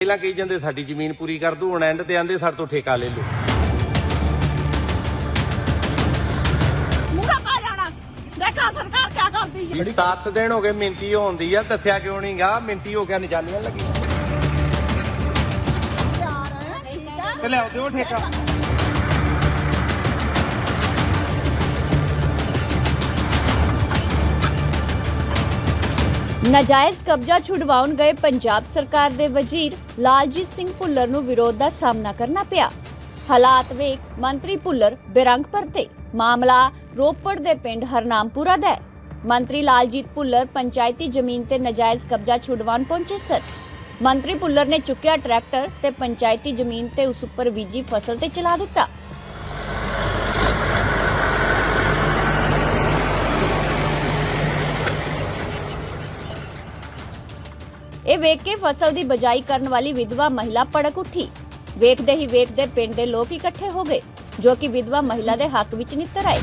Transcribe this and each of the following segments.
ਪਹਿਲਾਂ ਕਹੀ ਜਾਂਦੇ ਸਾਡੀ ਜ਼ਮੀਨ ਪੂਰੀ ਕਰ ਦੋ ਹੁਣ ਐਂਡ ਤੇ ਆਂਦੇ ਸਾਡੇ ਤੋਂ ਠੇਕਾ ਲੈ ਲਓ। ਮੂਰਾ ਪਾ ਜਾਣਾ। ਦੇਖਾ ਸਰਕਾਰ ਕੀ ਕਰਦੀ ਹੈ? 7 ਦਿਨ ਹੋ ਗਏ ਮਿੰਤੀ ਹੋਉਂਦੀ ਆ ਦੱਸਿਆ ਕਿਉਂ ਨਹੀਂਗਾ ਮਿੰਤੀ ਹੋ ਗਿਆ ਨਿਸ਼ਾਨੀਆਂ ਲੱਗੀਆਂ। ਯਾਰ ਠੀਕ ਹੈ ਤੇ ਲਿਆਓ ਦਿਓ ਠੇਕਾ। ਨਾਜਾਇਜ਼ ਕਬਜ਼ਾ ਛੁਡਵਾਉਣ ਗਏ ਪੰਜਾਬ ਸਰਕਾਰ ਦੇ ਵਜ਼ੀਰ ਲਾਲਜੀਤ ਸਿੰਘ ਭੁੱਲਰ ਨੂੰ ਵਿਰੋਧ ਦਾ ਸਾਹਮਣਾ ਕਰਨਾ ਪਿਆ। ਹਾਲਾਤ ਵੇਖ ਮੰਤਰੀ ਭੁੱਲਰ ਬੇਰੰਗ ਪਰਤੇ ਮਾਮਲਾ ਰੋਪੜ ਦੇ ਪਿੰਡ ਹਰਨਾਮਪੁਰਾ ਦਾ ਹੈ। ਮੰਤਰੀ ਲਾਲਜੀਤ ਭੁੱਲਰ ਪੰਚਾਇਤੀ ਜ਼ਮੀਨ ਤੇ ਨਾਜਾਇਜ਼ ਕਬਜ਼ਾ ਛੁਡਵਾਉਣ ਪਹੁੰਚੇ ਸਨ। ਮੰਤਰੀ ਭੁੱਲਰ ਨੇ ਚੁੱਕਿਆ ਟਰੈਕਟਰ ਤੇ ਪੰਚਾਇਤੀ ਜ਼ਮੀਨ ਤੇ ਉਸ ਉੱਪਰ ਬੀਜੀ ਫਸਲ ਤੇ ਚਲਾ ਦਿੱਤਾ। ਇਹ ਵੇਖ ਕੇ ਫਸਲ ਦੀ ਬਜਾਈ ਕਰਨ ਵਾਲੀ ਵਿਧਵਾ ਮਹਿਲਾ ਭੜਕ ਉੱਠੀ। ਵੇਖਦੇ ਹੀ ਵੇਖਦੇ ਪਿੰਡ ਦੇ ਲੋਕ ਇਕੱਠੇ ਹੋ ਗਏ, ਜੋ ਕਿ ਵਿਧਵਾ ਮਹਿਲਾ ਦੇ ਹੱਕ ਵਿੱਚ ਨਿੱਤਰ ਆਏ।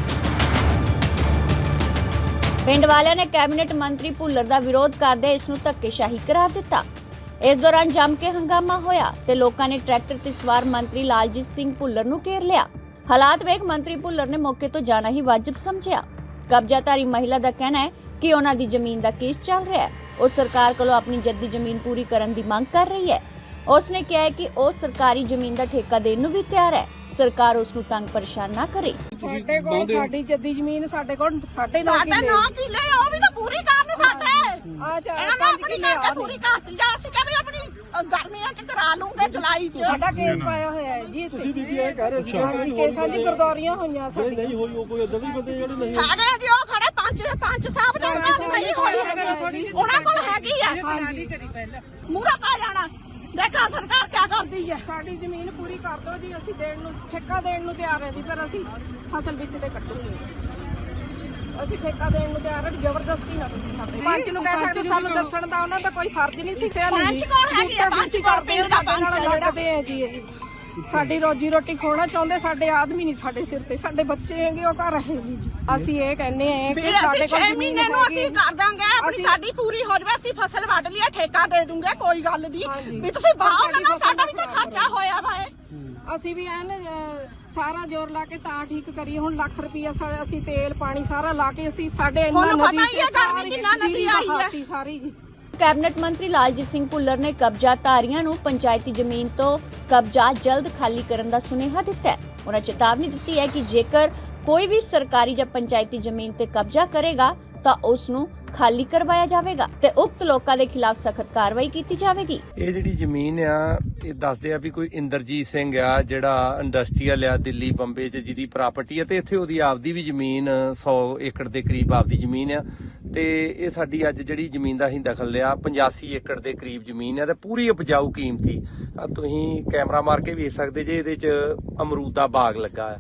ਪਿੰਡ ਵਾਲਿਆਂ ਨੇ ਕੈਬਨਿਟ ਮੰਤਰੀ ਭੁੱਲਰ ਦਾ ਵਿਰੋਧ ਕਰਦੇ ਇਸ ਨੂੰ ਧੱਕੇਸ਼ਾਹੀ ਕਰਾਰ ਦਿੱਤਾ। ਇਸ ਦੌਰਾਨ ਜੰਮ ਕੇ ਹੰਗਾਮਾ ਹੋਇਆ ਤੇ ਲੋਕਾਂ ਨੇ ਟਰੈਕਟਰ ਤੇ ਸਵਾਰ ਮੰਤਰੀ ਲਾਲਜੀਤ ਸਿੰਘ ਭੁੱਲਰ ਨੂੰ ਘੇਰ ਲਿਆ। ਹਾਲਾਤ ਵੇਖ ਮੰਤਰੀ ਭੁੱਲਰ ਨੇ ਮੌਕੇ ਤੋਂ ਜਾਣਾ ਹੀ ਵਾਜਬ ਸਮਝਿਆ। ਕਬਜ਼ਾਧਾਰੀ ਮਹਿਲਾ ਦਾ ਕਹਿਣਾ ਹੈ ਕਿ ਉਹਨਾਂ ਦੀ ਜ਼ਮੀਨ ਦਾ ਕੇਸ ਚੱਲ ਰਿਹਾ ਹੈ। ਉਹ ਸਰਕਾਰ ਕੋਲੋਂ ਆਪਣੀ ਜੱਦੀ ਜ਼ਮੀਨ ਪੂਰੀ ਕਰਨ ਦੀ ਮੰਗ ਕਰ ਰਹੀ ਹੈ। ਉਸ ਨੇ ਕਿਹਾ ਹੈ ਕਿ ਉਹ ਸਰਕਾਰੀ ਜ਼ਮੀਨ ਦਾ ਠੇਕਾ ਦੇਣ ਨੂੰ ਵੀ ਤਿਆਰ ਹੈ। ਸਰਕਾਰ ਉਸ ਨੂੰ ਤੰਗ ਪਰੇਸ਼ਾਨ ਨਾ ਕਰੇ। ਸਾਡੇ ਕੋਲ ਸਾਡੀ ਜੱਦੀ ਜ਼ਮੀਨ ਸਾਡੇ ਕੋਲ ਸਾਡੇ ਨੌ ਸਾਡੇ ਕਿੱਲੇ 9 ਕਿੱਲੇ ਉਹ ਵੀ ਤਾਂ ਪੂਰੀ ਕਰਨ ਸਾਡੇ। ਆ ਨੇ ਪੰਜ ਕਿੱਲੇ ਆ। ਪੂਰੀ ਕਰਤੀ ਜਾਂ ਅਸੀਂ ਕਹਿੰਦੇ ਆਪਣੀ ਗਰਮੀਆਂ ਚ ਕਰਾ ਲੂੰਗੇ ਜੁਲਾਈ ਚ। ਸਾਡਾ ਕੇਸ ਪਾਇਆ ਹੋਇਆ ਹੈ ਜੀ ਇੱਥੇ। ਤੁਸੀਂ ਵੀ ਇਹ ਕਹਿ ਰਹੇ ਸੀ ਹਾਂਜੀ ਕੇਸਾਂ ਦੀ ਗਰਦੌਰੀਆਂ ਹੋਈਆਂ ਸਾਡੀਆਂ ਨਹੀਂ ਹੋਈ ਉਹ ਕੋਈ ਏਦਾਂ ਦੇ ਬੰਦੇ ਜਿਹੜੇ ਨਹੀਂ ਹੈਗੇ ਜੀ ਉਹ ਖੜੇ ਪੰਜ ਪੰਜ ਸਾਹਿਬ ਦੇ ਉਹਨਾਂ ਦੀ ਨਹੀਂ ਹੋਈ। ਹੈਗੀ। ਉਹਨਾਂ ਕੋਲ ਹੈਗੀ ਆ। ਮੂਰਾ ਪਾ ਜਾਣਾ। ਦੇਖਾ ਸਰਕਾਰ ਕੀ ਕਰਦੀ ਹੈ ਸਾਡੀ ਜ਼ਮੀਨ ਪੂਰੀ ਕਰ ਦਿਓ ਜੀ। ਅਸੀਂ ਦੇਣ ਨੂੰ ਠੇਕਾ ਦੇਣ ਨੂੰ ਤਿਆਰ ਹੈ ਜੀ ਪਰ ਅਸੀਂ ਫਸਲ ਵਿੱਚ ਤੇ ਕੱਟੂਗੇ ਅਸੀਂ ਠੇਕਾ ਦੇਣ ਨੂੰ ਤਿਆਰ ਹਾਂ ਜ਼ਬਰਦਸਤੀ ਨਾ ਤੁਸੀਂ ਸਾਡੇ ਪੰਚ ਨੂੰ ਕਹਿ ਸਕਦੇ ਸਾਨੂੰ ਦੱਸਣ ਦਾ ਉਹਨਾਂ ਦਾ ਕੋਈ ਫਰਜ਼ ਨਹੀਂ ਸੀ। ਸਿਆ ਪੰਚ ਕੌਣ ਹੈਗੀ ਆ? ਪੰਚ ਕੌਣ ਪਿੰਡ ਦਾ ਪੰਚ? ਲੱਗਦੇ ਆ ਜੀ ਇਹ। ਸਾਡੀ ਰੋਜੀ ਰੋਟੀ ਖੋਣਾ ਚਾਹੁੰਦੇ ਸਾਡੇ ਆਦਮੀ ਨਹੀਂ ਸਾਡੇ ਸਿਰ ਤੇ ਸਾਡੇ ਬੱਚੇ ਹੈਗੇ ਉਹ ਘਰ ਰਹੇ ਨਹੀਂ ਜੀ। ਅਸੀਂ ਇਹ ਕਹਿੰਦੇ ਆ ਕਿ ਸਾਡੇ 6 ਕੋਲ ਜ਼ਮੀਨ ਮਹੀਨੇ ਨੂੰ ਅਸੀਂ। ਕਰ ਦਾਂਗੇ ਆਪਣੀ ਸਾਡੀ ਪੂਰੀ ਹੋ ਜਾਵੇ ਅਸੀਂ ਫਸਲ ਵੱਢ ਲਿਆ ਠੇਕਾ ਦੇ ਦੂੰਗੇ ਕੋਈ ਗੱਲ ਨਹੀਂ। ਵੀ ਤੁਸੀਂ ਬਾਹਰ ਨਾ ਸਾਡਾ ਵੀ ਤਾਂ ਖਰਚਾ ਹੋਇਆ। ਵਾ ਅਸੀਂ ਵੀ ਐਨ ਸਾਰਾ ਜ਼ੋਰ ਲਾ ਕੇ ਤਾਂ ਠੀਕ ਕਰੀਏ ਹੁਣ ਲੱਖ ਰੁਪਈਆ ਅਸੀਂ ਤੇਲ ਪਾਣੀ ਸਾਰਾ ਲਾ ਕੇ ਅਸੀਂ ਸਾਡੇ ਇੰਨਾ ਨਦੀ ਤੇ ਸਾਰੀ ਜੀ। ਕੈਬਨਿਟ ਮੰਤਰੀ ਲਾਲਜੀਤ ਸਿੰਘ ਭੁੱਲਰ ਨੇ ਕਬਜ਼ਾਧਾਰੀਆਂ ਨੂੰ ਪੰਚਾਇਤੀ ਜ਼ਮੀਨ ਤੋਂ ਕਬਜ਼ਾ ਜਲਦ ਖਾਲੀ ਕਰਨ ਦਾ ਸੁਨੇਹਾ ਦਿੱਤਾ ਹੈ। ਉਹਨਾਂ ਚੇਤਾਵਨੀ ਦਿੱਤੀ ਹੈ ਕਿ ਜੇਕਰ ਕੋਈ ਵੀ ਸਰਕਾਰੀ ਜਾਂ ਪੰਚਾਇਤੀ ਜ਼ਮੀਨ ਤੇ ਕਬਜ਼ਾ ਕਰੇਗਾ, ਤਾਂ ਉਸ ਨੂੰ ਖਾਲੀ ਕਰਵਾਇਆ ਜਾਵੇਗਾ ਤੇ ਉਕਤ ਲੋਕਾਂ ਦੇ ਖਿਲਾਫ ਸਖਤ ਕਾਰਵਾਈ ਕੀਤੀ ਜਾਵੇਗੀ। ਇਹ ਜਿਹੜੀ ਜ਼ਮੀਨ ਆ, ਇਹ ਦੱਸਦੇ ਆ ਵੀ ਕੋਈ ਇੰਦਰਜੀਤ ਸਿੰਘ ਆ, ਜਿਹੜਾ ਇੰਡਸਟਰੀਅਲ ਆ, ਦਿੱਲੀ, ਬੰਬੇ 'ਚ ਜਿਹਦੀ ਪ੍ਰਾਪਰਟੀ ਆ, ਤੇ ਇੱਥੇ ਉਹਦੀ ਆਪਦੀ ਵੀ ਜ਼ਮੀਨ 100 ਏਕੜ ਦੇ ਕਰੀਬ ਆਪਦੀ ਜ਼ਮੀਨ ਆ। ਤੇ ਇਹ ਸਾਡੀ ਅੱਜ ਜਿਹੜੀ ਜ਼ਮੀਨ ਦਾ ਅਸੀਂ ਦਖਲ ਲਿਆ 85 ਏਕੜ ਦੇ ਕਰੀਬ ਜ਼ਮੀਨ ਆ ਤੇ ਪੂਰੀ ਉਪਜਾਊ ਕੀਮਤੀ। ਆ ਤੁਸੀਂ ਕੈਮਰਾ ਮਾਰ ਕੇ ਵੇਖ ਸਕਦੇ ਜੇ ਇਹਦੇ 'ਚ ਅਮਰੂਦ ਦਾ ਬਾਗ ਲੱਗਾ ਆ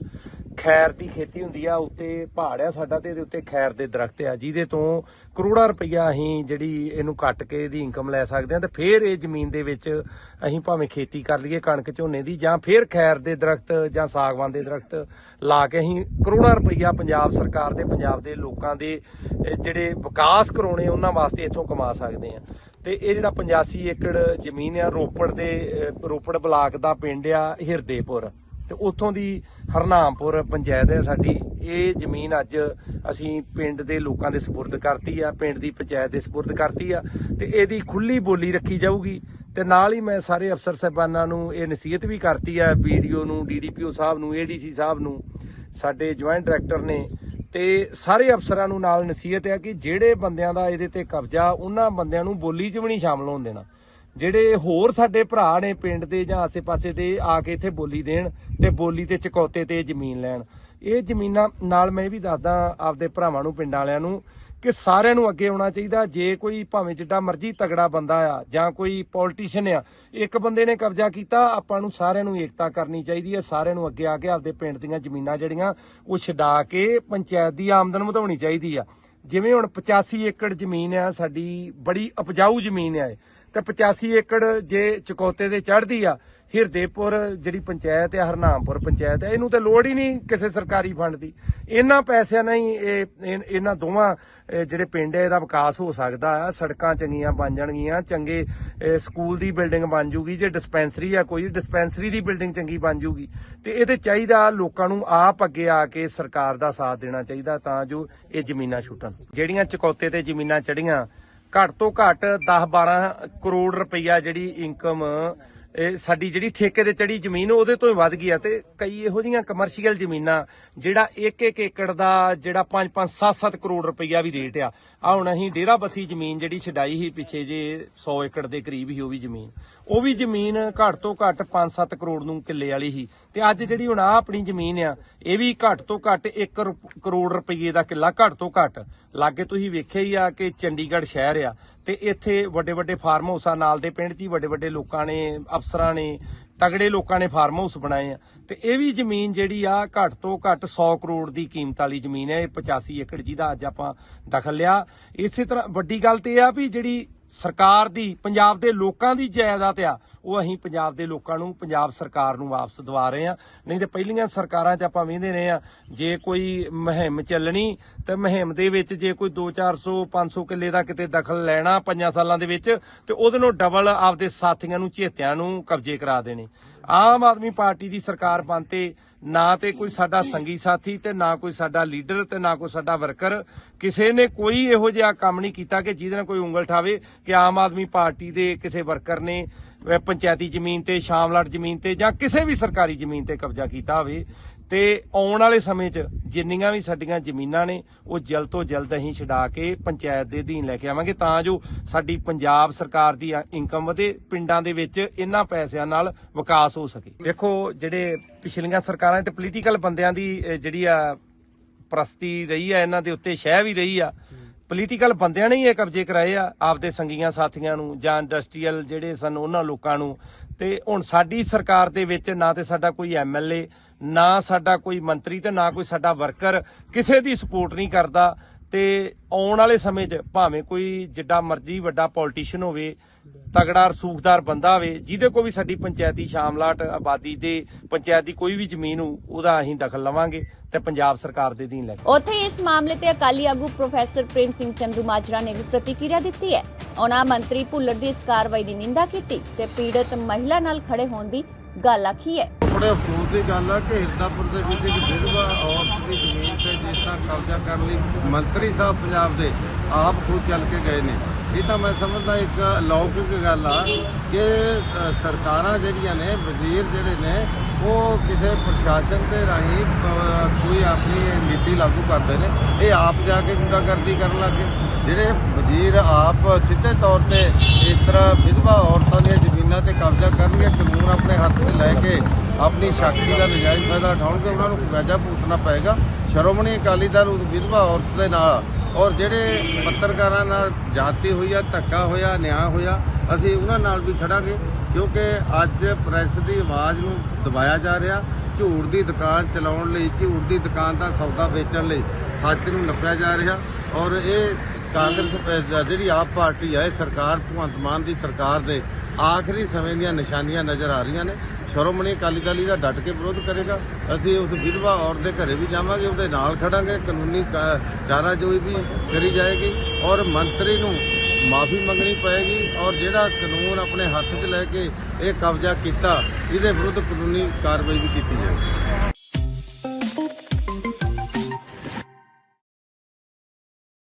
ਖੈਰ ਦੀ ਖੇਤੀ ਹੁੰਦੀ ਆ, ਉੱਤੇ ਪਹਾੜ ਆ ਸਾਡਾ ਤੇ ਇਹਦੇ ਉੱਤੇ ਖੈਰ ਦੇ ਦਰਖਤ ਆ, ਜਿਹਦੇ ਤੋਂ ਕਰੋੜਾਂ ਰੁਪਈਆ ਅਸੀਂ ਜਿਹੜੀ ਇਹਨੂੰ ਕੱਟ ਕੇ ਇਹਦੀ ਇਨਕਮ ਲੈ ਸਕਦੇ ਆ ਤੇ ਫਿਰ ਇਹ ਜ਼ਮੀਨ ਦੇ ਵਿੱਚ ਅਸੀਂ ਭਾਵੇਂ ਖੇਤੀ ਕਰ ਲਈਏ ਕਣਕ ਝੋਨੇ ਦੀ ਜਾਂ ਫਿਰ ਖੈਰ ਦੇ ਦਰਖਤ ਜਾਂ ਸਾਗਵਾਨ ਦੇ ਦਰਖਤ ਲਾ ਕੇ ਅਸੀਂ ਕਰੋੜਾਂ ਰੁਪਈਆ ਪੰਜਾਬ ਸਰਕਾਰ ਦੇ, ਪੰਜਾਬ ਦੇ ਲੋਕਾਂ ਦੇ ਜਿਹੜੇ ਵਿਕਾਸ ਕਰਾਉਣੇ ਉਹਨਾਂ ਵਾਸਤੇ ਇੱਥੋਂ ਕਮਾ ਸਕਦੇ ਆ। ਤੇ ਇਹ ਜਿਹੜਾ 85 ਏਕੜ ਜ਼ਮੀਨ ਆ ਰੋਪੜ ਦੇ ਰੋਪੜ ਬਲਾਕ ਦਾ ਪਿੰਡ ਆ, ਹਿਰਦੇਪੁਰ। ਤੇ ਉੱਥੋਂ ਦੀ ਹਰਨਾਮਪੁਰ ਪੰਚਾਇਤ ਹੈ ਸਾਡੀ। ਇਹ ਜ਼ਮੀਨ ਅੱਜ ਅਸੀਂ ਪਿੰਡ ਦੇ ਲੋਕਾਂ ਦੇ ਸਪੁਰਦ ਕਰਤੀ ਆ, ਪਿੰਡ ਦੀ ਪੰਚਾਇਤ ਦੇ ਸਪੁਰਦ ਕਰਤੀ ਆ ਤੇ ਇਹਦੀ ਖੁੱਲੀ ਬੋਲੀ ਰੱਖੀ ਜਾਊਗੀ। ਤੇ ਨਾਲ ਹੀ ਮੈਂ ਸਾਰੇ ਅਫਸਰ ਸਾਹਿਬਾਨਾਂ ਨੂੰ ਇਹ ਨਸੀਹਤ ਵੀ ਕਰਤੀ ਆ, ਵੀਡੀਓ ਨੂੰ ਡੀਡੀਪੀਓ ਸਾਹਿਬ ਨੂੰ ਏਡੀਸੀ ਸਾਹਿਬ ਨੂੰ, ਸਾਡੇ ਜੁਆਇੰਟ ਡਾਇਰੈਕਟਰ ਨੇ। ਤੇ ਸਾਰੇ ਅਫਸਰਾਂ ਨੂੰ ਨਾਲ ਨਸੀਹਤ ਹੈ ਕਿ ਜਿਹੜੇ ਬੰਦਿਆਂ ਦਾ ਇਹਦੇ ਤੇ ਕਬਜ਼ਾ, ਉਹਨਾਂ ਬੰਦਿਆਂ ਨੂੰ ਬੋਲੀ 'ਚ ਵੀ ਨਹੀਂ ਸ਼ਾਮਲ ਹੋਣ ਦੇਣਾ। ਜਿਹੜੇ ਹੋਰ ਸਾਡੇ ਭਰਾ ਨੇ ਪਿੰਡ ਦੇ ਜਾਂ ਆਸੇ-ਪਾਸੇ ਦੇ ਆ ਕੇ ਇੱਥੇ ਬੋਲੀ ਦੇਣ ਤੇ ਬੋਲੀ ਤੇ ਚਕੌਤੇ ਤੇ ਜ਼ਮੀਨ ਲੈਣ, ਇਹ ਜ਼ਮੀਨਾਂ ਨਾਲ ਮੈਂ ਇਹ ਵੀ ਦੱਸਦਾ ਆਪਦੇ ਭਰਾਵਾਂ ਨੂੰ, ਪਿੰਡਾਂ ਵਾਲਿਆਂ ਨੂੰ ਕਿ ਸਾਰਿਆਂ ਨੂੰ ਅੱਗੇ ਆਉਣਾ ਚਾਹੀਦਾ। ਜੇ ਕੋਈ ਭਾਵੇਂ ਜਿੱਡਾ ਮਰਜ਼ੀ ਤਗੜਾ ਬੰਦਾ ਆ ਜਾਂ ਕੋਈ ਪੋਲੀਟੀਸ਼ੀਅਨ ਆ, ਇੱਕ ਬੰਦੇ ਨੇ ਕਬਜ਼ਾ ਕੀਤਾ, ਆਪਾਂ ਨੂੰ ਸਾਰਿਆਂ ਨੂੰ ਏਕਤਾ ਕਰਨੀ ਚਾਹੀਦੀ ਹੈ। ਸਾਰਿਆਂ ਨੂੰ ਅੱਗੇ ਆ ਕੇ ਆਪਦੇ ਪਿੰਡ ਦੀਆਂ ਜ਼ਮੀਨਾਂ ਜਿਹੜੀਆਂ, ਉਹ ਛਡਾ ਕੇ ਪੰਚਾਇਤ ਦੀ ਆਮਦਨ ਵਧਾਉਣੀ ਚਾਹੀਦੀ ਆ। ਜਿਵੇਂ ਹੁਣ 85 ਏਕੜ ਜ਼ਮੀਨ ਆ, ਸਾਡੀ ਬੜੀ ਉਪਜਾਊ ਜ਼ਮੀਨ ਆ ਤੇ 85 ਏਕੜ ਜੇ ਚਕੋਤੇ ਤੇ ਚੜ੍ਹਦੀ ਆ, ਹਿਰਦੇਪੁਰ ਜਿਹੜੀ ਪੰਚਾਇਤ ਹੈ ਹਰਨਾਮਪੁਰ ਪੰਚਾਇਤ ਹੈ ਇਹਨੂੰ ਤੇ ਲੋੜ ਹੀ ਨਹੀਂ ਕਿਸੇ ਸਰਕਾਰੀ ਫੰਡ ਦੀ। ਇਹਨਾਂ ਪੈਸਿਆਂ ਨਾਲ ਹੀ ਇਹ ਇਹਨਾਂ ਦੋਵਾਂ ਜਿਹੜੇ ਪਿੰਡ ਹੈ ਇਹਦਾ ਵਿਕਾਸ ਹੋ ਸਕਦਾ ਆ। ਸੜਕਾਂ ਚੰਗੀਆਂ ਬਣ ਜਾਣਗੀਆਂ, ਚੰਗੇ ਸਕੂਲ ਦੀ ਬਿਲਡਿੰਗ ਬਣ ਜੂਗੀ, ਜੇ ਡਿਸਪੈਂਸਰੀ ਆ, ਕੋਈ ਡਿਸਪੈਂਸਰੀ ਦੀ ਬਿਲਡਿੰਗ ਚੰਗੀ ਬਣ ਜੂਗੀ। ਤੇ ਇਹਦੇ ਚਾਹੀਦਾ ਲੋਕਾਂ ਨੂੰ ਆਪ ਅੱਗੇ ਆ ਕੇ ਸਰਕਾਰ ਦਾ ਸਾਥ ਦੇਣਾ ਚਾਹੀਦਾ ਤਾਂ ਜੋ ਇਹ ਜ਼ਮੀਨਾਂ ਛੁੱਟਣ। ਜਿਹੜੀਆਂ ਚਕੌਤੇ ਤੇ ਜ਼ਮੀਨਾਂ ਚੜੀਆਂ ਘੱਟ ਤੋਂ ਘੱਟ 10 12 ਕਰੋੜ ਰੁਪਈਆ ਜਿਹੜੀ ਇਨਕਮ ਇਹ ਸਾਡੀ ਜਿਹੜੀ ਠੇਕੇ ਤੇ ਚੜੀ ਜ਼ਮੀਨ, ਉਹਦੇ ਤੋਂ ਹੀ ਵੱਧ ਗਈ ਆ ਤੇ ਕਈ ਇਹੋ ਜੀਆਂ ਕਮਰਸ਼ੀਅਲ ਜ਼ਮੀਨਾਂ, ਜਿਹੜਾ 1-1 ਏਕੜ ਦਾ ਜਿਹੜਾ 5-5 7-7 ਕਰੋੜ ਰੁਪਈਆ ਵੀ ਰੇਟ ਆ। ਆ ਹੁਣ ਅਸੀਂ ਡੇਰਾ ਬਸੀ ਜ਼ਮੀਨ ਜਿਹੜੀ ਛਡਾਈ ਸੀ ਪਿੱਛੇ ਜੇ 100 ਏਕੜ ਦੇ ਕਰੀਬ ਹੀ ਉਹ ਵੀ ਜ਼ਮੀਨ। ਉਹ ਵੀ ਜ਼ਮੀਨ ਘੱਟ ਤੋਂ ਘੱਟ 5-7 ਕਰੋੜ ਨੂੰ ਕਿੱਲੇ ਵਾਲੀ ਸੀ। ਤੇ ਅੱਜ ਜਿਹੜੀ ਹੁਣ ਆ ਆਪਣੀ ਜ਼ਮੀਨ ਆ, ਇਹ ਵੀ ਘੱਟ ਤੋਂ ਘੱਟ 1 ਕਰੋੜ ਰੁਪਏ ਦਾ ਕਿੱਲਾ ਘੱਟ ਤੋਂ ਘੱਟ। ਲਾਗੇ ਤੁਸੀਂ ਵੇਖਿਆ ਹੀ ਆ ਕਿ ਚੰਡੀਗੜ੍ਹ ਸ਼ਹਿਰ ਆ, ਤੇ ਇੱਥੇ ਵੱਡੇ ਵੱਡੇ ਫਾਰਮ ਹਾਊਸਾਂ ਨਾਲ ਦੇ ਪਿੰਡ 'ਚ ਹੀ ਵੱਡੇ ਵੱਡੇ ਲੋਕਾਂ ਨੇ, ਅਫਸਰਾਂ ਨੇ ਤਗੜੇ ਲੋਕਾਂ ਨੇ ਫਾਰਮ ਹਾਊਸ ਬਣਾਏ ਆ। ਤੇ ਇਹ ਵੀ ਜ਼ਮੀਨ ਜਿਹੜੀ ਆ, ਘੱਟ ਤੋਂ ਘੱਟ 100 ਕਰੋੜ ਦੀ ਕੀਮਤ ਵਾਲੀ ਜ਼ਮੀਨ ਹੈ ਇਹ 85 ਏਕੜ ਜਿਹਦਾ ਅੱਜ ਆਪਾਂ ਦਖਲ ਲਿਆ। ਇਸੇ ਤਰ੍ਹਾਂ ਵੱਡੀ ਗੱਲ ਤੇ ਇਹ ਆ ਵੀ ਜਿਹੜੀ ਸਰਕਾਰ ਦੀ, ਪੰਜਾਬ ਦੇ ਲੋਕਾਂ ਦੀ ਜਾਇਦਾਦ ਆ, ਉਹ ਅਸੀਂ ਪੰਜਾਬ ਦੇ ਲੋਕਾਂ ਨੂੰ, ਪੰਜਾਬ ਸਰਕਾਰ ਨੂੰ ਵਾਪਸ ਦਵਾ ਰਹੇ ਆ ਨਹੀਂ ਤੇ ਪਹਿਲੀਆਂ ਸਰਕਾਰਾਂ 'ਚ ਆਪਾਂ ਵੇਂਦੇ ਰਹੇ ਆ ਜੇ ਕੋਈ ਮੁਹਿੰਮ ਚੱਲਣੀ ਤੇ ਮੁਹਿੰਮ ਦੇ ਵਿੱਚ ਜੇ ਕੋਈ 2 400 500 ਕਿੱਲੇ ਦਾ ਕਿਤੇ ਦਖਲ ਲੈਣਾ ਪੰਜਾਂ ਸਾਲਾਂ ਦੇ ਵਿੱਚ ਤੇ ਉਹਦੇ ਨੂੰ ਡਬਲ ਆਪਦੇ ਸਾਥੀਆਂ ਨੂੰ, ਚੇਤਿਆਂ ਨੂੰ ਕਬਜ਼ੇ ਕਰਾ ਦੇਣੇ। ਆਮ ਆਦਮੀ ਪਾਰਟੀ ਦੀ ਸਰਕਾਰ ਬਣਤੇ ਨਾ ਤੇ ਕੋਈ ਸਾਡਾ ਸੰਗੀ ਸਾਥੀ ਤੇ ਨਾ ਕੋਈ ਸਾਡਾ ਲੀਡਰ ਤੇ ਨਾ ਕੋਈ ਸਾਡਾ ਵਰਕਰ, ਕਿਸੇ ਨੇ ਕੋਈ ਇਹੋ ਜਿਹਾ ਕੰਮ ਨਹੀਂ ਕੀਤਾ ਕਿ ਜਿਹਦੇ ਨਾਲ ਕੋਈ ਉਂਗਲ ਠਾਵੇ ਕਿ ਆਮ ਆਦਮੀ ਪਾਰਟੀ ਦੇ ਕਿਸੇ ਵਰਕਰ ਨੇ ਪੰਚਾਇਤੀ ਜ਼ਮੀਨ ਤੇ, ਸ਼ਾਮਲਾਟ ਜ਼ਮੀਨ ਤੇ ਜਾਂ ਕਿਸੇ ਵੀ ਸਰਕਾਰੀ ਜ਼ਮੀਨ ਤੇ ਕਬਜ਼ਾ ਕੀਤਾ ਹੋਵੇ। ਤੇ ਆਉਣ ਵਾਲੇ ਸਮੇਂ 'ਚ ਜਿੰਨੀਆਂ ਵੀ ਸਾਡੀਆਂ ਜ਼ਮੀਨਾਂ ਨੇ, ਉਹ ਜਲਦ ਤੋਂ ਜਲਦ ਅਸੀਂ ਛਡਾ ਕੇ ਪੰਚਾਇਤ ਦੇ ਅਧੀਨ ਲੈ ਕੇ ਆਵਾਂਗੇ, ਤਾਂ ਜੋ ਸਾਡੀ ਪੰਜਾਬ ਸਰਕਾਰ ਦੀ ਇਨਕਮ ਵਧੇ, ਪਿੰਡਾਂ ਦੇ ਵਿੱਚ ਇਹਨਾਂ ਪੈਸਿਆਂ ਨਾਲ ਵਿਕਾਸ ਹੋ ਸਕੇ। ਦੇਖੋ ਜਿਹੜੇ ਪਿਛਲੀਆਂ ਸਰਕਾਰਾਂ ਤੇ ਪੋਲੀਟੀਕਲ ਬੰਦਿਆਂ ਦੀ ਜਿਹੜੀ ਆ ਪ੍ਰਸਤੀ ਰਹੀ ਆ ਇਹਨਾਂ ਦੇ ਉੱਤੇ ਸ਼ਹਿ ਵੀ ਰਹੀ ਆ ਪੋਲੀਟੀਕਲ ਬੰਦਿਆਂ ਨੇ ਹੀ ਇਹ ਕਬਜ਼ੇ ਕਰਾਏ ਆ, ਆਪਦੇ ਸੰਗੀਆਂ ਸਾਥੀਆਂ ਨੂੰ ਜਾਂ ਇੰਡਸਟਰੀਅਲ ਜਿਹੜੇ ਸਨ ਉਹਨਾਂ ਲੋਕਾਂ ਨੂੰ। ਤੇ ਹੁਣ ਸਾਡੀ ਸਰਕਾਰ ਦੇ ਵਿੱਚ ਨਾ ਤੇ ਸਾਡਾ ਕੋਈ ਐਮਐਲਏ ਨਾ ਸਾਡਾ ਕੋਈ ਮੰਤਰੀ ਤੇ ਨਾ ਕੋਈ ਸਾਡਾ ਵਰਕਰ ਕਿਸੇ ਦੀ ਸਪੋਰਟ ਨਹੀਂ ਕਰਦਾ ਤੇ ਆਉਣ ਵਾਲੇ ਸਮੇਂ 'ਚ ਭਾਵੇਂ ਕੋਈ ਜਿੱਡਾ ਮਰਜ਼ੀ ਵੱਡਾ ਪੋਲੀਟੀਸ਼ੀਅਨ ਹੋਵੇ ਤਗੜਾ ਰਸੂਖਦਾਰ ਬੰਦਾ ਹੋਵੇ, ਜਿਹਦੇ ਕੋ ਵੀ ਸਾਡੀ ਪੰਚਾਇਤੀ ਸ਼ਾਮਲਾਟ ਆਬਾਦੀ ਦੇ ਪੰਚਾਇਤ ਦੀ ਕੋਈ ਵੀ ਜ਼ਮੀਨ ਹੋ ਉਹਦਾ ਅਸੀਂ ਦਖਲ ਲਵਾਂਗੇ ਤੇ ਪੰਜਾਬ ਸਰਕਾਰ ਦੇ ਅਧੀਨ ਲੈ ਉੱਥੇ ਇਸ ਮਾਮਲੇ ਤੇ ਅਕਾਲੀ ਆਗੂ ਪ੍ਰੋਫੈਸਰ ਪ੍ਰੇਮ ਸਿੰਘ ਚੰਦੂ ਮਾਜਰਾ ਨੇ ਵੀ ਪ੍ਰਤੀਕਿਰਿਆ ਦਿੱਤੀ ਹੈ। ਉਹਨਾਂ ਮੰਤਰੀ ਭੁੱਲਰ ਦੀ ਇਸ ਕਾਰਵਾਈ ਦੀ ਨਿੰਦਾ ਕੀਤੀ ਤੇ ਪੀੜਤ ਮਹਿਲਾ ਨਾਲ ਖੜੇ ਹੋਣ ਦੀ ਗੱਲ ਆਖੀ ਹੈ। ਬੜੇ ਅਫਸੋਸ ਦੀ ਗੱਲ ਆ ਕਿ ਹਿਰਦਾਪੁਰ ਦੇ ਵਿੱਚ ਇੱਕ ਵਿਧਵਾ ਔਰਤ ਦੀ ਜ਼ਮੀਨ ਤੇ ਜਿਸ ਤਰ੍ਹਾਂ ਕਬਜ਼ਾ ਕਰਨ ਲਈ ਮੰਤਰੀ ਸਾਹਿਬ ਪੰਜਾਬ ਦੇ ਆਪ ਖੁਦ ਚੱਲ ਕੇ ਗਏ ਨੇ। ਇਹ ਤਾਂ ਮੈਂ ਸਮਝਦਾ ਇੱਕ ਅਲੌਕਿਕ ਗੱਲ ਆ ਕਿ ਸਰਕਾਰਾਂ ਜਿਹੜੀਆਂ ਨੇ, ਵਜ਼ੀਰ ਜਿਹੜੇ ਨੇ, ਉਹ ਕਿਸੇ ਪ੍ਰਸ਼ਾਸਨ ਦੇ ਰਾਹੀਂ ਕੋਈ ਆਪਣੀ ਨੀਤੀ ਲਾਗੂ ਕਰਦੇ ਨੇ। ਇਹ ਆਪ ਜਾ ਕੇ ਗੁੰਡਾਗਰਦੀ ਕਰਨ ਲੱਗੇ ਜਿਹੜੇ ਵਜ਼ੀਰ ਆਪ ਸਿੱਧੇ ਤੌਰ ਤੇ ਇਸ ਤਰ੍ਹਾਂ ਵਿਧਵਾ ਔਰਤਾਂ ਦੀਆਂ ਜ਼ਮੀਨਾਂ ਤੇ ਕਬਜ਼ਾ ਕਰਨਗੇ, ਕਾਨੂੰਨ ਆਪਣੇ ਹੱਥ 'ਚ ਲੈ ਕੇ ਆਪਣੀ ਸ਼ਕਤੀ ਦਾ ਨਜਾਇਜ਼ ਫਾਇਦਾ ਉਠਾਉਣਗੇ, ਉਹਨਾਂ ਨੂੰ ਖਮਿਆਜਾ ਭੁਗਤਣਾ ਪਏਗਾ। ਸ਼੍ਰੋਮਣੀ ਅਕਾਲੀ ਦਲ ਉਸ ਵਿਧਵਾ ਔਰਤ ਦੇ ਨਾਲ ਔਰ ਜਿਹੜੇ ਪੱਤਰਕਾਰਾਂ ਨਾਲ ਜਾਤੀ ਹੋਈ ਆ ਧੱਕਾ ਹੋਇਆ, ਨਿਆਂ ਹੋਇਆ, ਅਸੀਂ ਉਹਨਾਂ ਨਾਲ ਵੀ ਖੜਾਂਗੇ, ਕਿਉਂਕਿ ਅੱਜ ਪ੍ਰੈਸ ਦੀ ਆਵਾਜ਼ ਨੂੰ ਦਬਾਇਆ ਜਾ ਰਿਹਾ। ਝੂਠ ਦੀ ਦੁਕਾਨ ਚਲਾਉਣ ਲਈ, ਝੂਠ ਦੀ ਦੁਕਾਨ ਦਾ ਸੌਦਾ ਵੇਚਣ ਲਈ ਸੱਚ ਨੂੰ ਨੱਪਿਆ ਜਾ ਰਿਹਾ ਔਰ ਇਹ ਕਾਂਗਰਸ ਜਿਹੜੀ ਆਪ ਪਾਰਟੀ ਹੈ ਇਹ ਸਰਕਾਰ, ਭਗਵੰਤ ਮਾਨ ਦੀ ਸਰਕਾਰ ਦੇ ਆਖਰੀ ਸਮੇਂ ਦੀਆਂ ਨਿਸ਼ਾਨੀਆਂ ਨਜ਼ਰ ਆ ਰਹੀਆਂ ਨੇ। ਸ਼੍ਰੋਮਣੀ ਅਕਾਲੀ ਦਲ ਦਾ ਡਟ ਕੇ ਵਿਰੋਧ ਕਰੇਗਾ। ਅਸੀਂ ਉਸ ਵਿਧਵਾ ਔਰਤ ਦੇ ਘਰੇ ਵੀ ਜਾਵਾਂਗੇ, ਉਹਦੇ ਨਾਲ ਖੜਾਂਗੇ। ਕਾਨੂੰਨੀ ਕਾ- ਚਾਰਾਜੋਈ ਵੀ ਕਰੀ ਜਾਏਗੀ। ਔਰ ਮੰਤਰੀ ਨੂੰ ਮਾਫੀ ਮੰਗਣੀ ਪਏਗੀ। ਔਰ ਜਿਹੜਾ ਕਾਨੂੰਨ ਆਪਣੇ ਹੱਥ 'ਚ ਲੈ ਕੇ ਇਹ ਕਬਜ਼ਾ ਕੀਤਾ, ਇਹਦੇ ਵਿਰੁੱਧ ਕਾਨੂੰਨੀ ਕਾਰਵਾਈ ਵੀ ਕੀਤੀ ਜਾਏਗੀ।